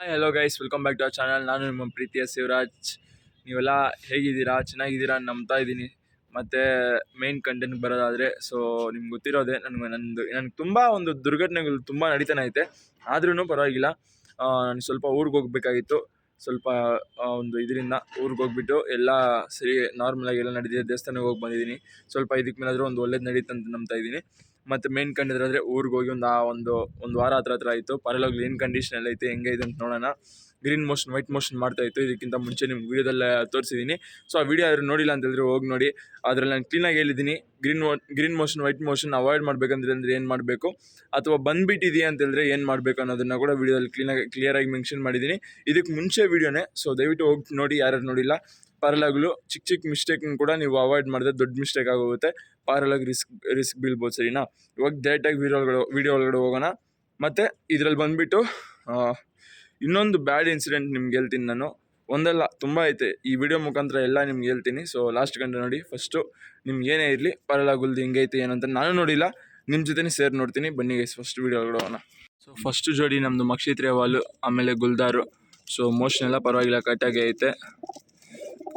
Hello guys welcome back to our channel ನಾನು ನಿಮ್ಮ ಪ್ರೀತಿಯ ಶಿವರಾಜ್. ನೀವೆಲ್ಲ ಹೇಗಿದ್ದೀರಾ? ಚೆನ್ನಾಗಿದ್ದೀರಾ ನಂಬ್ತಾ ಇದ್ದೀನಿ. ಮತ್ತು ಮೇನ್ ಕಂಟೆಂಟ್ ಬರೋದಾದರೆ ಸೊ ನಿಮ್ಗೆ ಗೊತ್ತಿರೋದೇ, ನನಗೆ ನಂದು, ನನಗೆ ತುಂಬ ಒಂದು ದುರ್ಘಟನೆಗಳು ತುಂಬ ನಡೀತಾನೆ ಐತೆ. ಆದ್ರೂ ಪರವಾಗಿಲ್ಲ. ನಾನು ಸ್ವಲ್ಪ ಊರಿಗೆ ಹೋಗ್ಬೇಕಾಗಿತ್ತು. ಸ್ವಲ್ಪ ಒಂದು ಇದರಿಂದ ಊರಿಗೆ ಹೋಗ್ಬಿಟ್ಟು ಎಲ್ಲ ಸರಿ ನಾರ್ಮಲಾಗಿ ಎಲ್ಲ ನಡೆದಿದೆ ದೇವಸ್ಥಾನಕ್ಕೆ ಹೋಗಿ ಬಂದಿದ್ದೀನಿ. ಸ್ವಲ್ಪ ಇದಕ್ಕೆ ಮೇಲಾದರೂ ಒಂದು ಒಳ್ಳೇದು ನಡೀತು ಅಂತ ನಂಬ್ತಾ ಇದ್ದೀನಿ. ಮತ್ತು ಮೇನ್ ಕಂಡಿದ್ರೆ ಊರಿಗೆ ಹೋಗಿ ಒಂದು, ಆ, ಒಂದು ಒಂದು ವಾರ ಹತ್ರ ಹತ್ರ ಆಯಿತು. ಪರವಾಗಿಲ್ಲ, ಏನು ಕಂಡೀಷನ್ ಎಲ್ಲ ಐತೆ, ಹೆಂಗೈತೆ ಅಂತ ನೋಡೋಣ. ಗ್ರೀನ್ ಮೋಷನ್ ವೈಟ್ ಮೋಷನ್ ಮಾಡ್ತಾ ಇತ್ತು. ಇದಕ್ಕಿಂತ ಮುಂಚೆ ನಿಮ್ಗೆ ವೀಡಿಯೋದಲ್ಲೇ ತೋರಿಸಿದ್ದೀನಿ ಸೊ ಆ ವಿಡಿಯೋ ಯಾರು ನೋಡಿಲ್ಲ ಅಂತಂದರೆ ಹೋಗಿ ನೋಡಿ. ಅದರಲ್ಲಿ ನಾನು ಕ್ಲೀನಾಗಿ ಹೇಳಿದ್ದೀನಿ green green motion white motion avoid ಮಾಡಬೇಕಂದ್ರೆ ಅಂದರೆ ಏನು ಮಾಡಬೇಕು? ಅಥವಾ ಬಂದುಬಿಟ್ಟಿದೆಯಾ ಅಂತ ಹೇಳಿದ್ರೆ ಏನು ಮಾಡಬೇಕು ಅನ್ನೋದನ್ನು ಕೂಡ ವೀಡಿಯೋದಲ್ಲಿ ಕ್ಲೀನಾಗಿ ಕ್ಲಿಯರಾಗಿ ಮೆನ್ಷನ್ ಮಾಡಿದ್ದೀನಿ ಇದಕ್ಕೆ ಮುಂಚೆ ವಿಡಿಯೋನೇ ಸೊ ದಯವಿಟ್ಟು ಹೋಗಿ ನೋಡಿ ಯಾರ್ಯಾರು ನೋಡಿಲ್ಲ. ಪಾರಲಾಗಲು ಚಿಕ್ಕ ಚಿಕ್ಕ ಮಿಸ್ಟೇಕ್ನ ಕೂಡ ನೀವು ಅವಾಯ್ಡ್ ಮಾಡಿದ್ರೆ ದೊಡ್ಡ ಮಿಸ್ಟೇಕ್ ಆಗೋಗುತ್ತೆ. ಪಾರಲಾಗಿ ರಿಸ್ಕ್ ರಿಸ್ಕ್ ಬೀಳ್ಬೋದು, ಸರಿನಾ? ಇವಾಗ ಡೈರೆಕ್ಟಾಗಿ ವೀಡಿಯೋ ಒಳಗಡೆ ವೀಡಿಯೋ ಒಳಗಡೆ ಹೋಗೋಣ. ಮತ್ತು ಇದರಲ್ಲಿ ಬಂದುಬಿಟ್ಟು ಇನ್ನೊಂದು ಬ್ಯಾಡ್ ಇನ್ಸಿಡೆಂಟ್ ನಿಮ್ಗೆ ಹೇಳ್ತೀನಿ ನಾನು. ಒಂದಲ್ಲ, ತುಂಬ ಐತೆ. ಈ ವಿಡಿಯೋ ಮುಖಾಂತರ ಎಲ್ಲ ನಿಮ್ಗೆ ಹೇಳ್ತೀನಿ. ಸೊ ಲಾಸ್ಟ್ ಗಂಟೆ ನೋಡಿ. ಫಸ್ಟು ನಿಮ್ಗೆ ಏನೇ ಇರಲಿ ಪರಲಾಗುಲ್ದು ಹೆಂಗೈತೆ ಏನಂತ ನಾನು ನೋಡಿಲ್ಲ. ನಿಮ್ಮ ಜೊತೆ ಸೇರಿ ನೋಡ್ತೀನಿ. ಬನ್ನಿ ಗೈಸ್ ಫಸ್ಟ್ ವೀಡಿಯೋ ಹೋಗೋಣ ಸೊ ಫಸ್ಟ್ ಜೋಡಿ ನಮ್ಮದು ಮಕ್ಷಿತ್ರೆ ವಾಲು, ಆಮೇಲೆ ಗುಲ್ದಾರು. ಸೊ ಮೋಷನ್ ಎಲ್ಲ ಪರವಾಗಿಲ್ಲ ಕಟ್ಟಾಗಿ ಐತೆ.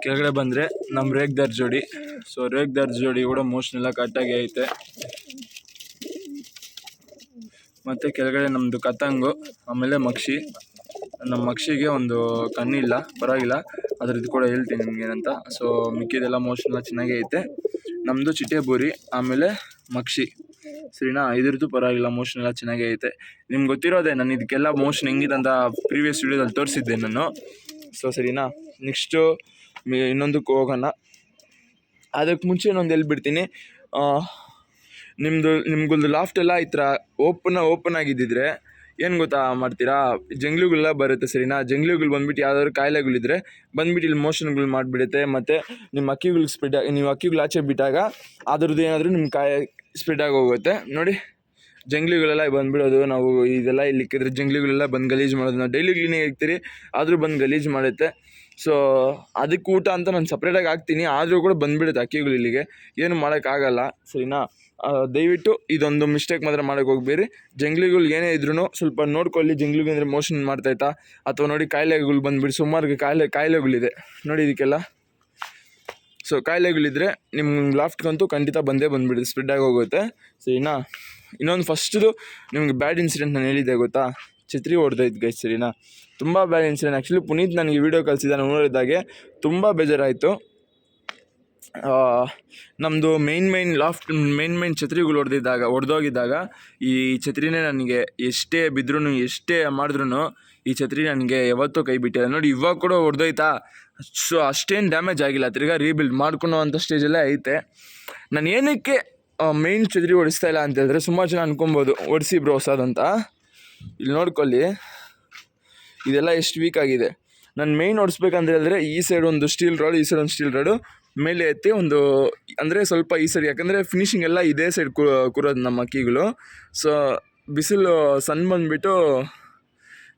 ಕೆಳಗಡೆ ಬಂದರೆ ನಮ್ಮ ರೇಗ್ದಾರ್ ಜೋಡಿ. ಸೊ ರೇಗ್ದಾರ್ ಜೋಡಿ ಕೂಡ ಮೋಷನ್ ಎಲ್ಲ ಕಟ್ಟಾಗಿ ಐತೆ. ಮತ್ತು ಕೆಳಗಡೆ ನಮ್ಮದು ಕತಂಗು ಆಮೇಲೆ ಮಕ್ಷಿ. ನಮ್ಮ ಮಕ್ಷಿಗೆ ಒಂದು ಕಣ್ಣಿಲ್ಲ, ಪರವಾಗಿಲ್ಲ. ಅದ್ರದ್ದು ಕೂಡ ಹೇಳ್ತೀನಿ ನಿಮ್ಗೆ ಏನಂತ. ಸೊ ಮಿಕ್ಕಿದೆಲ್ಲ ಮೋಷನ್ ಚೆನ್ನಾಗೇ ಐತೆ. ನಮ್ಮದು ಚಿಟ್ಟೆ ಬೂರಿ ಆಮೇಲೆ ಮಕ್ಷಿ ಸರಿನಾ? ಇದ್ರದ್ದು ಪರವಾಗಿಲ್ಲ ಮೋಷನ್ ಎಲ್ಲ ಚೆನ್ನಾಗೇ ಐತೆ. ನಿಮ್ಗೆ ಗೊತ್ತಿರೋದೆ, ನಾನು ಇದಕ್ಕೆಲ್ಲ ಮೋಷನ್ ಹೆಂಗಿದೆ ಅಂತ ಪ್ರೀವಿಯಸ್ ವೀಡಿಯೋದಲ್ಲಿ ತೋರಿಸಿದ್ದೆ ನಾನು. ಸೊ ಸರಿನಾ? ನೆಕ್ಸ್ಟು ಇನ್ನೊಂದಕ್ಕೆ ಹೋಗೋಣ. ಅದಕ್ಕೆ ಮುಂಚೆ ಇನ್ನೊಂದು ಹೇಳ್ಬಿಡ್ತೀನಿ. ನಿಮ್ಮದು ನಿಮ್ಗೊಂದು ಲಾಫ್ಟ್ ಎಲ್ಲ ಈ ಥರ ಓಪನ್ ಓಪನ್ ಆಗಿದ್ದಿದ್ರೆ ಏನು ಗೊತ್ತಾ ಮಾಡ್ತೀರಾ? ಜಂಗ್ಲಿಗಳೆಲ್ಲ ಬರುತ್ತೆ ಸರಿನಾ? ಜಂಗ್ಲಿಗಳು ಬಂದ್ಬಿಟ್ಟು ಯಾವ್ದಾದ್ರು ಕಾಯಿಲೆಗಳಿದ್ರೆ ಬಂದ್ಬಿಟ್ಟು ಇಲ್ಲಿ ಮೋಷನ್ಗಳು ಮಾಡಿಬಿಡುತ್ತೆ. ಮತ್ತು ನಿಮ್ಮ ಅಕ್ಕಿಗಳು ಸ್ಪ್ರೆಡ್ ನೀವು ಅಕ್ಕಿಗಳು ಆಚೆ ಬಿಟ್ಟಾಗ ಅದ್ರದ್ದು ಏನಾದರೂ ನಿಮ್ಮ ಕಾಯಿ ಸ್ಪ್ರೆಡ್ ಆಗಿ ಹೋಗುತ್ತೆ. ನೋಡಿ, ಜಂಗ್ಲಿಗಳೆಲ್ಲ ಬಂದ್ಬಿಡೋದು. ನಾವು ಇದೆಲ್ಲ ಇಲ್ಲಿ ಇಕ್ಕಿದ್ರೆ ಜಂಗ್ಲಿಗಳೆಲ್ಲ ಬಂದು ಗಲೀಜು ಮಾಡೋದು. ನಾವು ಡೈಲಿ ಕ್ಲೀನಿಂಗ್ ಇರ್ತೀರಿ, ಆದರೂ ಬಂದು ಗಲೀಜು ಮಾಡುತ್ತೆ. ಸೊ, ಅದಕ್ಕೆ ಊಟ ಅಂತ ನಾನು ಸಪ್ರೇಟಾಗಿ ಹಾಕ್ತೀನಿ. ಆದರೂ ಕೂಡ ಬಂದುಬಿಡುತ್ತೆ ಅಕ್ಕಿಗಳು ಇಲ್ಲಿಗೆ. ಏನು ಮಾಡೋಕ್ಕಾಗಲ್ಲ. ಸರಿನಾ? ದಯವಿಟ್ಟು ಇದೊಂದು ಮಿಸ್ಟೇಕ್ ಮಾತ್ರ ಮಾಡೋಕೆ ಹೋಗ್ಬೇಡಿ. ಜಂಗ್ಲಿಗಳು ಏನೇ ಇದ್ರೂ ಸ್ವಲ್ಪ ನೋಡ್ಕೊಳ್ಳಿ, ಜಂಗ್ಲಿಗೆ ಅಂದರೆ ಮೋಷನ್ ಮಾಡ್ತಾಯ್ತಾ ಅಥವಾ ನೋಡಿ ಕಾಯಿಲೆಗಳು ಬಂದುಬಿಡಿ. ಸುಮಾರು ಕಾಯಿಲೆ, ಕಾಯಿಲೆಗಳಿದೆ. ನೋಡಿ ಇದಕ್ಕೆಲ್ಲ. ಸೊ ಕಾಯಿಲೆಗಳಿದ್ರೆ ನಿಮ್ಮ ಲಾಫ್ಟ್ಗಂತೂ ಖಂಡಿತ ಬಂದೇ ಬಂದುಬಿಡುತ್ತೆ ಸ್ಪ್ರೆಡ್ ಹೋಗುತ್ತೆ. ಸರಿನಾ? ಇನ್ನೊಂದು ಫಸ್ಟ್ದು ನಿಮ್ಗೆ ಬ್ಯಾಡ್ ಇನ್ಸಿಡೆಂಟ್ ನಾನು ಹೇಳಿದ್ದೆ, ಗೊತ್ತಾ? ಛತ್ರಿ ಹೊಡೆದೈತೆ ಗೈಸ್ ಸರಿನಾ? ತುಂಬ ಬ್ಯಾಡ್ ಇನ್ಸಿಡೆಂಟ್ ಆ್ಯಕ್ಚುಲಿ ಪುನೀತ್ ನನಗೆ ವೀಡಿಯೋ ಕಳಿಸಿದ ನೋಡಿದಾಗೆ. ತುಂಬ ಬೇಜಾರಾಯಿತು. ನಮ್ಮದು main main loft main main ಛತ್ರಿಗಳು ಹೊಡೆದಿದ್ದಾಗ ಹೊಡೆದೋಗಿದ್ದಾಗ ಈ ಛತ್ರಿನೇ ನನಗೆ ಎಷ್ಟೇ ಬಿದ್ರೂ ಎಷ್ಟೇ ಮಾಡಿದ್ರು ಈ ಛತ್ರಿ ನನಗೆ ಯಾವತ್ತೂ ಕೈ ಬಿಟ್ಟಿಲ್ಲ. ನೋಡಿ, ಇವಾಗ ಕೂಡ ಹೊಡೆದೋಯ್ತಾ ಸೊ ಅಷ್ಟೇನು ಡ್ಯಾಮೇಜ್ ಆಗಿಲ್ಲ. ತಿರ್ಗಾ ರೀಬಿಲ್ಡ್ ಮಾಡ್ಕೊಳೋ ಅಂಥ ಸ್ಟೇಜಲ್ಲೇ ಐತೆ. ನಾನು ಏನಕ್ಕೆ ಮೇನ್ ಛತ್ರಿ ಹೊಡಿಸ್ತಾ ಇಲ್ಲ ಅಂತೇಳಿದ್ರೆ ಸುಮಾರು ಜನ ಅನ್ಕೊಬೋದು. ಹೊಡಿಸಿ ಬ್ರೋ ಹೊಸದಂತ ಇಲ್ಲಿ ನೋಡ್ಕೊಳ್ಳಿ. ಇದೆಲ್ಲ ಎಷ್ಟು ವೀಕ್ ಆಗಿದೆ. ನಾನು ಮೇಯ್ನ್ ಓಡಿಸ್ಬೇಕಂತ ಹೇಳಿದ್ರೆ ಈ ಸೈಡ್ ಒಂದು ಸ್ಟೀಲ್ ರಾಡು ಈ ಸೈಡ್ ಒಂದು ಸ್ಟೀಲ್ ರಾಡು ಮೇಲೆ ಎತ್ತಿ ಒಂದು, ಅಂದರೆ ಸ್ವಲ್ಪ ಈ ಸೈಡ್ ಯಾಕಂದರೆ ಫಿನಿಶಿಂಗ್ ಎಲ್ಲ ಇದೇ ಸೈಡ್ ಕೂರೋದು ನಮ್ಮ ಅಕ್ಕಿಗಳು ಸೊ ಬಿಸಿಲು ಸನ್ ಬಂದುಬಿಟ್ಟು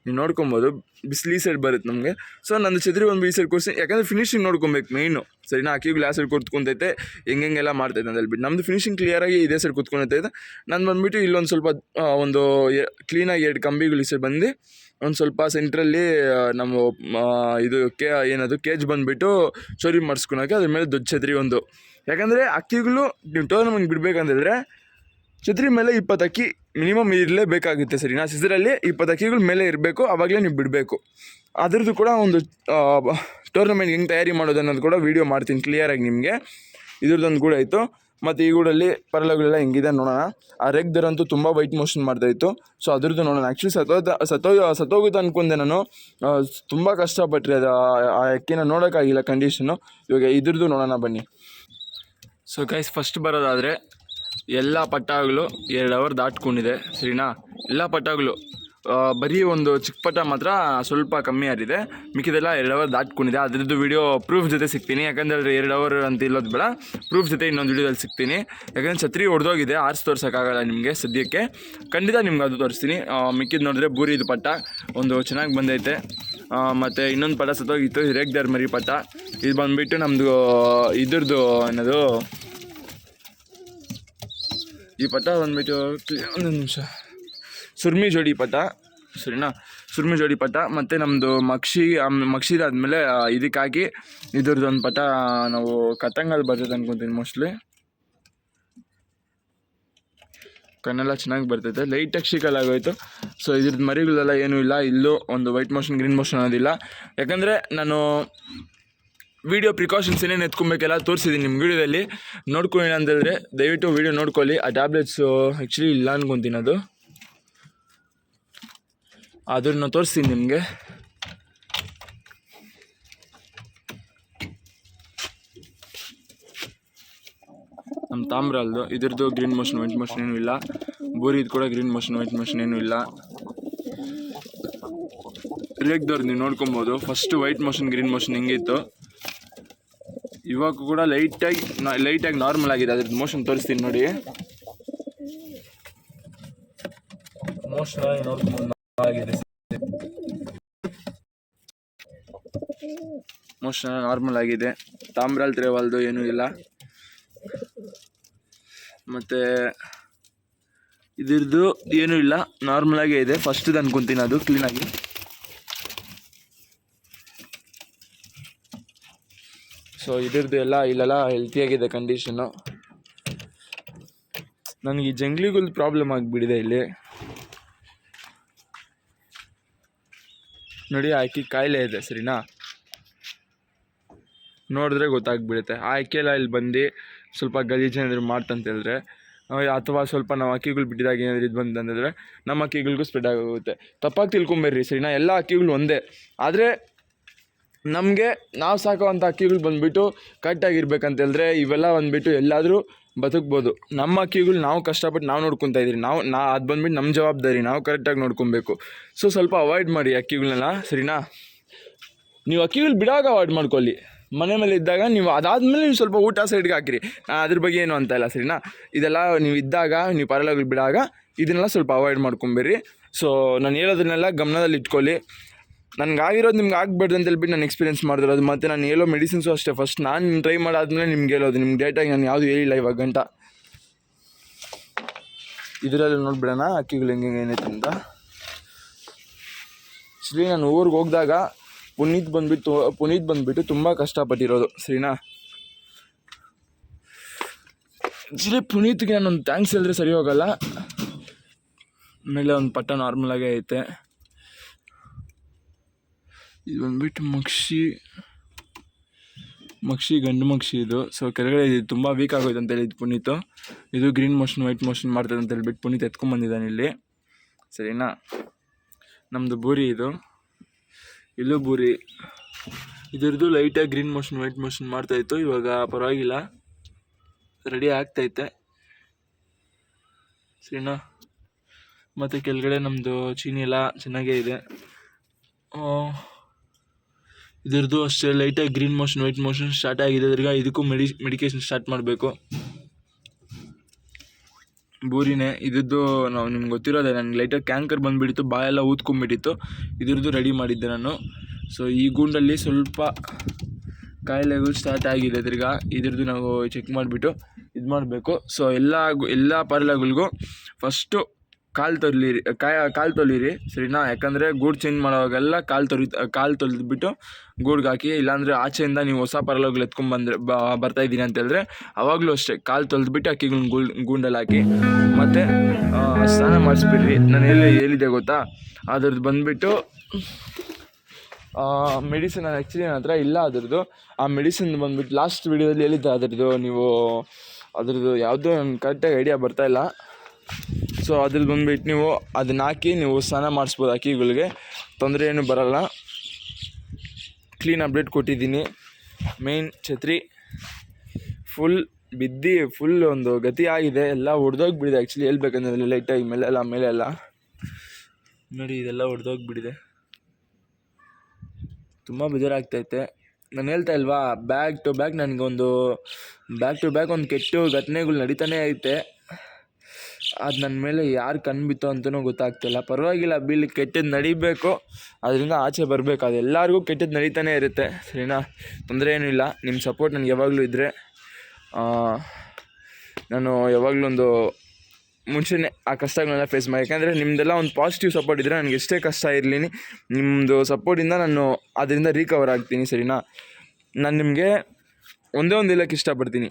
ನೀವು ನೋಡ್ಕೊಬೋದು. ಬಿಸಿಲು ಸೈಡ್ ಬರುತ್ತೆ ನಮಗೆ. ಸೊ ನಂದು ಛತ್ರಿ ಒಂದು ಈ ಸೈಡ್ ಕೊಡಿಸಿ ಯಾಕಂದರೆ ಫಿನಿಶಿಂಗ್ ನೋಡ್ಕೊಬೇಕು ಮೇಯ್ನು ಸರಿನಾ? ಅಕ್ಕಿಗಳು ಗ್ಲಾಸ್ ಸೈಡ್ ಕೂತ್ಕೊಂತೈತೆ. ಹೆಂಗೆಲ್ಲ ಮಾಡ್ತೈತೆ ಅಂತ ಹೇಳ್ಬಿಟ್ಟು. ನಮ್ಮದು ಫಿನಿಶಿಂಗ್ ಕ್ಲಿಯರಾಗಿ ಇದೇ ಸೈಡ್ ಕೂತ್ಕೊಂತೈತೆ. ನಾನು ಬಂದುಬಿಟ್ಟು ಇಲ್ಲೊಂದು ಸ್ವಲ್ಪ ಒಂದು ಕ್ಲೀನಾಗಿ ಎರಡು ಕಂಬಿಗಳು ಈ ಸೈಡ್ ಬಂದು, ಒಂದು ಸ್ವಲ್ಪ ಸೆಂಟ್ರಲ್ಲಿ ನಮ್ಮ ಇದು ಕೆ, ಏನದು ಕೇಜ್ ಬಂದುಬಿಟ್ಟು ಚೋರಿ ಮಾಡಿಸ್ಕೊಳಕ್ಕೆ ಅದ್ರ ಮೇಲೆ ದೊಡ್ಡ ಛತ್ರಿ ಒಂದು. ಯಾಕಂದರೆ ಅಕ್ಕಿಗಳು ನೀವು ಟೋರ್ನಮೆಂಟ್ ಬಿಡಬೇಕಂತಂದರೆ ಛತ್ರಿ ಮೇಲೆ ಇಪ್ಪತ್ತು ಅಕ್ಕಿ ಮಿನಿಮಮ್ ಇರಲೇಬೇಕಾಗುತ್ತೆ ಸರಿನಾ ಸಿಸರಲ್ಲಿ ಇಪ್ಪತ್ತು ಅಕ್ಕಿಗಳು ಮೇಲೆ ಇರಬೇಕು ಆವಾಗಲೇ ನೀವು ಬಿಡಬೇಕು. ಅದರದ್ದು ಕೂಡ ಒಂದು ಟೂರ್ನಮೆಂಟ್ ಹೆಂಗೆ ತಯಾರಿ ಮಾಡೋದು ಅನ್ನೋದು ಕೂಡ ವೀಡಿಯೋ ಮಾಡ್ತೀನಿ ಕ್ಲಿಯರಾಗಿ ನಿಮಗೆ. ಇದ್ರದ್ದೊಂದು ಕೂಡ ಇತ್ತು ಮತ್ತು ಈ ಗೂಡಲ್ಲಿ ಪರಲಗಳೆಲ್ಲ ಹೆಂಗಿದೆ ನೋಡೋಣ. ಆ ರೆಗ್ದರಂತೂ ತುಂಬ ವೈಟ್ ಮೋಷನ್ ಮಾಡ್ತಾಯಿತ್ತು ಸೊ ಅದ್ರದ್ದು ನೋಡೋಣ. ಆ್ಯಕ್ಚುಲಿ ಸತೋದ, ಸತೋ ಸತ್ತೋಗುತ್ತೆ ಅಂದ್ಕೊಂಡೆ ನಾನು. ತುಂಬ ಕಷ್ಟಪಟ್ಟರೆ ಅದು, ಆ- ಆ ಅಕ್ಕಿನ ನೋಡೋಕ್ಕಾಗಿಲ್ಲ ಕಂಡೀಷನು ಇವಾಗ ಇದ್ರದ್ದು ನೋಡೋಣ ಬನ್ನಿ. ಸೊ ಗೈಸ್ ಫಸ್ಟ್ ಬರೋದಾದರೆ ಎಲ್ಲ ಪಟ್ಟಗಳು ಎರಡು ಅವರ್ ದಾಟ್ಕೊಂಡಿದೆ, ಸರಿನಾ? ಎಲ್ಲ ಪಟ್ಟಗಳು ಬರೀ ಒಂದು ಚಿಕ್ಕ ಪಟ್ಟ ಮಾತ್ರ ಸ್ವಲ್ಪ ಕಮ್ಮಿ ಆಗಿದೆ. ಮಿಕ್ಕಿದೆಲ್ಲ ಎರಡು ಅವರ್ ದಾಟ್ಕೊಂಡಿದೆ. ಅದರದ್ದು ವಿಡಿಯೋ ಪ್ರೂಫ್ ಜೊತೆ ಸಿಗ್ತೀನಿ. ಯಾಕಂದರೆ ಎರಡು ಅವರ್ ಅಂತ ಇಲ್ಲೋದು ಬೇಡ. ಪ್ರೂಫ್ ಜೊತೆ ಇನ್ನೊಂದು ವಿಡಿಯೋದಲ್ಲಿ ಸಿಗ್ತೀನಿ. ಯಾಕಂದರೆ ಛತ್ರಿ ಹೊಡೆದೋಗಿದೆ ಆರ್ಸ್ ತೋರ್ಸೋಕ್ಕಾಗಲ್ಲ ನಿಮಗೆ ಸದ್ಯಕ್ಕೆ. ಖಂಡಿತ ನಿಮ್ಗೆ ಅದು ತೋರಿಸ್ತೀನಿ. ಮಿಕ್ಕಿದ್ದು ನೋಡಿದ್ರೆ ಬೂರಿದು ಪಟ್ಟ. ಒಂದು ಚೆನ್ನಾಗಿ ಬಂದೈತೆ. ಮತ್ತು ಇನ್ನೊಂದು ಪಟ ಸತ್ತೋಗಿತ್ತು. ರೇಗ್ದಾರ್ ಮರಿ ಪಟ್ಟ. ಇದು ಬಂದುಬಿಟ್ಟು ನಮ್ಮದು ಇದ್ರದ್ದು ಏನದು? ಈ ಪಟ ಬಂದ್ಬಿಟ್ಟು ಒಂದು ನಿಮಿಷ. ಸುರ್ಮಿ ಜೋಡಿ ಪಟ ಸರಿನಾ? ಸುರ್ಮಿ ಜೋಡಿ ಪಟ ಮತ್ತು ನಮ್ಮದು ಮಕ್ಷಿ ಮಕ್ಷಿದಾದಮೇಲೆ ಇದಕ್ಕೆ ಹಾಕಿ ಇದ್ರದ್ದು ಒಂದು ಪಟ ನಾವು ಕತ್ತಂಗಲ್ಲಿ ಬರ್ತೈತೆ ಅನ್ಕೊತೀನಿ ಮೋಸ್ಟ್ಲಿ ಕಣ್ಣೆಲ್ಲ ಚೆನ್ನಾಗಿ ಬರ್ತೈತೆ. ಲೈಟಾಗಿ ಶಿಕಲ್ ಆಗೋಯ್ತು. ಸೊ ಇದ್ರದ್ದು ಮರಿಗಳೆಲ್ಲ ಏನೂ ಇಲ್ಲ. ಇಲ್ಲೂ ಒಂದು ವೈಟ್ ಮೋಷನ್ ಗ್ರೀನ್ ಮೋಷನ್ ಅನ್ನೋದಿಲ್ಲ. ಯಾಕಂದರೆ ನಾನು ವಿಡಿಯೋ ಪ್ರಿಕಾಷನ್ಸ್ ಏನೇನು ಎತ್ಕೊಬೇಕೆಲ್ಲ ತೋರಿಸಿದ್ದೀನಿ ನಿಮ್ಮ ವಿಡಿಯೋದಲ್ಲಿ. ನೋಡ್ಕೊಳ್ಳಿ ಅಂತಂದರೆ ದಯವಿಟ್ಟು ವಿಡಿಯೋ ನೋಡ್ಕೊಳ್ಳಿ. ಆ ಟ್ಯಾಬ್ಲೆಟ್ಸು ಆ್ಯಕ್ಚುಲಿ ಇಲ್ಲ ಅನ್ಕೊತೀನಿ ಅದು. ಅದನ್ನು ತೋರಿಸ್ತೀನಿ ನಿಮಗೆ. ನಮ್ಮ ತಾಮ್ರಲ್ದು ಇದ್ರದ್ದು ಗ್ರೀನ್ ಮೋಷನ್ ವೈಟ್ ಮೋಷನ್ ಏನೂ ಇಲ್ಲ. ಬೂರಿದು ಕೂಡ ಗ್ರೀನ್ ಮೋಷನ್ ವೈಟ್ ಮೋಷನ್ ಏನೂ ಇಲ್ಲ. ರೇಗ್ದವ್ರು ನೀವು ನೋಡ್ಕೊಬೋದು. First white motion green motion ಹೆಂಗಿತ್ತು. ಇವಾಗ ಕೂಡ ಲೈಟಾಗಿ ಲೈಟಾಗಿ ನಾರ್ಮಲ್ ಆಗಿದೆ. ಅದ್ರದ್ದು ಮೋಷನ್ ತೋರಿಸ್ತೀನಿ ನೋಡಿ. ಮೋಷನ್ ಆಗಿದೆ. ಮೋಷನ್ ನಾರ್ಮಲ್ ಆಗಿದೆ. ತಾಮ್ರಾಲ್ ತ್ರೇವಾಲ್ದು ಏನೂ ಇಲ್ಲ. ಮತ್ತು ಇದ್ರದ್ದು ಏನೂ ಇಲ್ಲ. ನಾರ್ಮಲಾಗೇ ಇದೆ. ಫಸ್ಟ್ದು ಅನ್ಕೊತೀನಿ ಅದು ಕ್ಲೀನಾಗಿ ಸೊ ಇದ್ರದ್ದು ಎಲ್ಲ ಇಲ್ಲೆಲ್ಲ ಹೆಲ್ತಿಯಾಗಿದೆ ಕಂಡೀಷನ್ನು ನನಗೆ ಈ ಪ್ರಾಬ್ಲಮ್ ಆಗಿಬಿಡಿದೆ ಇಲ್ಲಿ. ನೋಡಿ, ಆಕೆ ಕಾಯಿಲೆ ಇದೆ, ಸರಿನಾ? ನೋಡಿದ್ರೆ ಗೊತ್ತಾಗ್ಬಿಡುತ್ತೆ. ಆ ಅಕ್ಕಿಯೆಲ್ಲ ಇಲ್ಲಿ ಬಂದು ಸ್ವಲ್ಪ ಗಲೀಜು ಏನಾದರೂ ಮಾಡ್ತಂತ ಹೇಳಿದ್ರೆ ಅಥವಾ ಸ್ವಲ್ಪ ನಾವು ಅಕ್ಕಿಗಳು ಬಿಟ್ಟಿದಾಗ ಏನಾದರೂ ಇದು ಬಂತಂತಂದರೆ ನಮ್ಮ ಅಕ್ಕಿಗಳಿಗೂ ಸ್ಪ್ರೆಡ್ ಆಗೋಗುತ್ತೆ. ತಪ್ಪಾಗಿ ತಿಳ್ಕೊಂಬೇಡ್ರಿ ಸರಿನಾ? ಎಲ್ಲ ಅಕ್ಕಿಗಳು ಒಂದೇ. ಆದರೆ ನಮಗೆ ನಾವು ಸಾಕುವಂಥ ಅಕ್ಕಿಗಳು ಬಂದುಬಿಟ್ಟು ಕರೆಕ್ಟಾಗಿರ್ಬೇಕಂತ ಹೇಳಿದ್ರೆ ಇವೆಲ್ಲ ಬಂದುಬಿಟ್ಟು ಎಲ್ಲಾದರೂ ಬದುಕ್ಬೋದು. ನಮ್ಮ ಅಕ್ಕಿಗಳು ನಾವು ಕಷ್ಟಪಟ್ಟು ನಾವು ನೋಡ್ಕೊತಾ ಇದ್ದೀರಿ. ನಾವು ನಾ ಅದು ಬಂದ್ಬಿಟ್ಟು ನಮ್ಮ ಜವಾಬ್ದಾರಿ ನಾವು ಕರೆಕ್ಟಾಗಿ ನೋಡ್ಕೊಬೇಕು. ಸೊ ಸ್ವಲ್ಪ ಅವಾಯ್ಡ್ ಮಾಡಿ ಅಕ್ಕಿಗಳನ್ನೆಲ್ಲ ಸರಿನಾ? ನೀವು ಅಕ್ಕಿಗಳು ಬಿಡಾಗ ಅವಾಯ್ಡ್ ಮಾಡ್ಕೊಳ್ಳಿ. ಮನೆ ಮೇಲೆ ಇದ್ದಾಗ ನೀವು ಅದಾದಮೇಲೆ ನೀವು ಸ್ವಲ್ಪ ಊಟ ಸೈಡ್ಗೆ ಹಾಕಿರಿ. ಅದ್ರ ಬಗ್ಗೆ ಏನು ಅಂತ ಇಲ್ಲ, ಸರಿನಾ? ಇದೆಲ್ಲ ನೀವು ಇದ್ದಾಗ, ನೀವು ಪರಲಗಳು ಬಿಡಾಗ ಇದನ್ನೆಲ್ಲ ಸ್ವಲ್ಪ ಅವಾಯ್ಡ್ ಮಾಡ್ಕೊಂಬೇರಿ ಸೊ ನಾನು ಹೇಳೋದನ್ನೆಲ್ಲ ಗಮನದಲ್ಲಿ ಇಟ್ಕೊಳ್ಳಿ ನನಗೆ ಆಗಿರೋದು ನಿಮ್ಗೆ ಆಗಬಾರ್ದು ಅಂತ ಹೇಳ್ಬಿಟ್ಟು ನಾನು ಎಕ್ಸ್ಪೀರಿಯನ್ಸ್ ಮಾಡಿರೋದು ಮತ್ತು ನಾನು ಹೇಳೋ ಮೆಡಿಸಿನ್ಸು ಅಷ್ಟೇ ಫಸ್ಟ್ ನಾನು ಟ್ರೈ ಮಾಡಾದ್ಮೇಲೆ ನಿಮ್ಗೆ ಹೇಳೋದು. ನಿಮ್ಗೆ ಡೇಟಾಗಿ ನಾನು ಯಾವುದು ಹೇಳಿಲ್ಲ ಇವಾಗ ಗಂಟ ಇದರಲ್ಲಿ ನೋಡ್ಬಿಡೋಣ, ಅಕ್ಕಿಗಳು ಹೆಂಗೆ ಏನೈತೆ ಅಂತ. ಶ್ರೀ, ನಾನು ಊರಿಗೆ ಹೋಗಿದಾಗ ಪುನೀತ್ ಬಂದುಬಿಟ್ಟು ಪುನೀತ್ ಬಂದುಬಿಟ್ಟು ತುಂಬ ಕಷ್ಟಪಟ್ಟಿರೋದು. ಸರಿನಾ ಆ್ಯಕ್ಚುಲಿ ಪುನೀತ್ಗೆ ನಾನೊಂದು ಥ್ಯಾಂಕ್ಸ್ ಹೇಳಿದ್ರೆ ಸರಿ ಹೋಗಲ್ಲ. ಆಮೇಲೆ ಒಂದು ಪಟ್ಟ ನಾರ್ಮಲಾಗೇ ಐತೆ. ಇದು ಬಂದ್ಬಿಟ್ಟು ಮಕ್ಷಿ ಮಕ್ಷಿ ಗಂಡು ಮಕ್ಷಿ ಇದು. ಸೊ ಕೆಳಗಡೆ ಇದು ತುಂಬ ವೀಕ್ ಆಗೋಯ್ತು ಅಂತ ಇದು ಪುನೀತು. ಇದು ಗ್ರೀನ್ ಮೋಷನ್ ವೈಟ್ ಮೋಷನ್ ಮಾಡ್ತದೆ ಅಂತ ಹೇಳ್ಬಿಟ್ಟು ಪುನೀತ್ ಎತ್ಕೊಂಬಂದಿದ್ದಾನೆ ಇಲ್ಲಿ. ಸರಿನಾ? ನಮ್ಮದು ಬೂರಿ ಇದು. ಇಲ್ಲೂ ಬೂರಿ. ಇದ್ರದ್ದು ಲೈಟಾಗಿ ಗ್ರೀನ್ ಮೋಷನ್ ವೈಟ್ ಮೋಷನ್ ಮಾಡ್ತಾಯಿತ್ತು ಇವಾಗ ಪರವಾಗಿಲ್ಲ. ರೆಡಿ ಆಗ್ತೈತೆ. ಸರಿನಾ? ಮತ್ತು ಕೆಳಗಡೆ ನಮ್ಮದು ಚೀನಿ ಎಲ್ಲ ಚೆನ್ನಾಗೇ ಇದೆ. ಇದ್ರದ್ದು ಅಷ್ಟೇ ಲೈಟಾಗಿ green motion white motion start ಆಗಿದೆ. ಅದ್ರಿಗೆ ಇದಕ್ಕೂ ಮೆಡಿ ಮೆಡಿಕೇಶನ್ ಸ್ಟಾರ್ಟ್ ಮಾಡಬೇಕು. ಬೂರಿನೇ ಇದ್ದು ನಾವು ನಿಮ್ಗೆ ಗೊತ್ತಿರೋದೆ ನನಗೆ ಲೈಟಾಗಿ ಕ್ಯಾಂಕರ್ ಬಂದುಬಿಟ್ಟಿತ್ತು ಬಾಯೆಲ್ಲ ಊದ್ಕೊಂಬಿಟ್ಟಿತ್ತು ಇದ್ರದ್ದು ರೆಡಿ ಮಾಡಿದ್ದೆ ನಾನು. ಸೊ ಈ ಗೂಂಡಲ್ಲಿ ಸ್ವಲ್ಪ ಕಾಯಿಲೆಗಳು ಸ್ಟಾರ್ಟ್ ಆಗಿದೆ ತಿರ್ಗಾ ಇದ್ರದ್ದು ನಾವು ಚೆಕ್ ಮಾಡಿಬಿಟ್ಟು ಇದು ಮಾಡಬೇಕು. ಸೊ ಎಲ್ಲ ಎಲ್ಲ ಪಾರ್ಲೆಗಳಿಗೂ ಫಸ್ಟು ಕಾಲು ಕಾಯ ಕಾಲು ತೊಲಿರಿ, ಸರಿನಾ? ಯಾಕಂದರೆ ಗೂಡು ಚೇಂಜ್ ಮಾಡೋವಾಗೆಲ್ಲ ಕಾಲು ತೊರಿ ಕಾಲು ತೊಳೆದ್ಬಿಟ್ಟು ಗೂಡ್ಗೆ ಹಾಕಿ, ಇಲ್ಲಾಂದರೆ ಆಚೆಯಿಂದ ನೀವು ಹೊಸ ಪರಲೋಗ್ಲು ಎತ್ಕೊಂಡು ಬಂದರೆ ಬರ್ತಾ ಇದ್ದೀನಿ ಅಂತ ಹೇಳಿದ್ರೆ ಅವಾಗಲೂ ಅಷ್ಟೇ ಕಾಲು ತೊಳೆದ್ಬಿಟ್ಟು ಅಕ್ಕಿಗಳನ್ನ ಗೂಳ್, ಗೂಂಡಲ್ಲಿ ಹಾಕಿ ಮತ್ತು ಸ್ನಾನ ಮಾಡಿಸ್ಬಿಡ್ರಿ. ನಾನು ಎಲ್ಲಿ ಹೇಳಿದೆ ಗೊತ್ತಾ? ಅದ್ರದ್ದು ಬಂದುಬಿಟ್ಟು ಮೆಡಿಸಿನ್ ಆ್ಯಕ್ಚುಲಿ ನನ್ನ ಹತ್ರ ಇಲ್ಲ ಅದ್ರದ್ದು. ಆ ಮೆಡಿಸಿನ್ ಬಂದ್ಬಿಟ್ಟು ಲಾಸ್ಟ್ ವೀಡಿಯೋದಲ್ಲಿ ಹೇಳಿದ್ದೆ ಅದ್ರದ್ದು ನೀವು, ಅದ್ರದ್ದು ಯಾವುದೂ ಕರೆಕ್ಟಾಗಿ ಐಡಿಯಾ ಬರ್ತಾ ಇಲ್ಲ. ಸೊ ಅದ್ರಲ್ಲಿ ಬಂದ್ಬಿಟ್ಟು ನೀವು ಅದನ್ನ ಹಾಕಿ ನೀವು ಸ್ನಾನ ಮಾಡಿಸ್ಬೋದು ಹಕ್ಕಿಗಳಿಗೆ ತೊಂದರೆ ಏನು ಬರಲ್ಲ. ಕ್ಲೀನ್ ಅಪ್ಡೇಟ್ ಕೊಟ್ಟಿದ್ದೀನಿ. ಮೇನ್ ಛತ್ರಿ. ಫುಲ್ ಬಿದ್ದು ಫುಲ್ ಒಂದು ಗತಿ ಆಗಿದೆ. ಎಲ್ಲ ಹೊಡೆದೋಗ್ಬಿಡಿದೆ ಆ್ಯಕ್ಚುಲಿ ಹೇಳ್ಬೇಕಂದ್ರೆ ಲೈಟಾಗಿ ಮೇಲೆ ಎಲ್ಲ ಮೇಲೆ ಎಲ್ಲ. ನೋಡಿ, ಇದೆಲ್ಲ ಹೊಡೆದೋಗ್ಬಿಡಿದೆ ತುಂಬ ಬೇಜಾರಾಗ್ತೈತೆ. ನಾನು ಹೇಳ್ತಾ ಇಲ್ವಾ ಬ್ಯಾಕ್ ಟು ಬ್ಯಾಕ್ ನನಗೊಂದು ಬ್ಯಾಕ್ ಟು ಬ್ಯಾಕ್ ಒಂದು ಕೆಟ್ಟು ಘಟನೆಗಳು ನಡೀತಾನೆ ಐತೆ. ಅದು ನನ್ನ ಮೇಲೆ ಯಾರು ಕಣ್ಬಿತ್ತೋ ಅಂತಲೂ ಗೊತ್ತಾಗ್ತಿಲ್ಲ. ಪರವಾಗಿಲ್ಲ, ಬಿಲ್ ಕೆಟ್ಟದ್ದು ನಡಿಬೇಕು. ಅದರಿಂದ ಆಚೆ ಬರಬೇಕು. ಅದು ಎಲ್ಲರಿಗೂ ಕೆಟ್ಟದ್ದು ನಡೀತಾನೆ ಇರುತ್ತೆ. ಸರಿನಾ? ತೊಂದರೆ ಏನೂ ಇಲ್ಲ. ನಿಮ್ಮ ಸಪೋರ್ಟ್ ನನಗೆ ಯಾವಾಗಲೂ ಇದ್ದರೆ ನಾನು ಯಾವಾಗಲೂ ಒಂದು ಮುಂಚೆನೇ ಆ ಕಷ್ಟಗಳನ್ನೆಲ್ಲ ಫೇಸ್ ಮಾಡಿ. ಯಾಕೆಂದರೆ ನಿಮ್ಮದೆಲ್ಲ ಒಂದು ಪಾಸಿಟಿವ್ ಸಪೋರ್ಟ್ ಇದ್ದರೆ ನನಗೆ ಎಷ್ಟೇ ಕಷ್ಟ ಇರಲಿನಿ ನಿಮ್ಮದು ಸಪೋರ್ಟಿಂದ ನಾನು ಅದರಿಂದ ರೀಕವರ್ ಆಗ್ತೀನಿ. ಸರಿನಾ? ನಾನು ನಿಮಗೆ ಒಂದೇ ಒಂದು ಇಲ್ಲಕ್ಕೆ ಇಷ್ಟಪಡ್ತೀನಿ.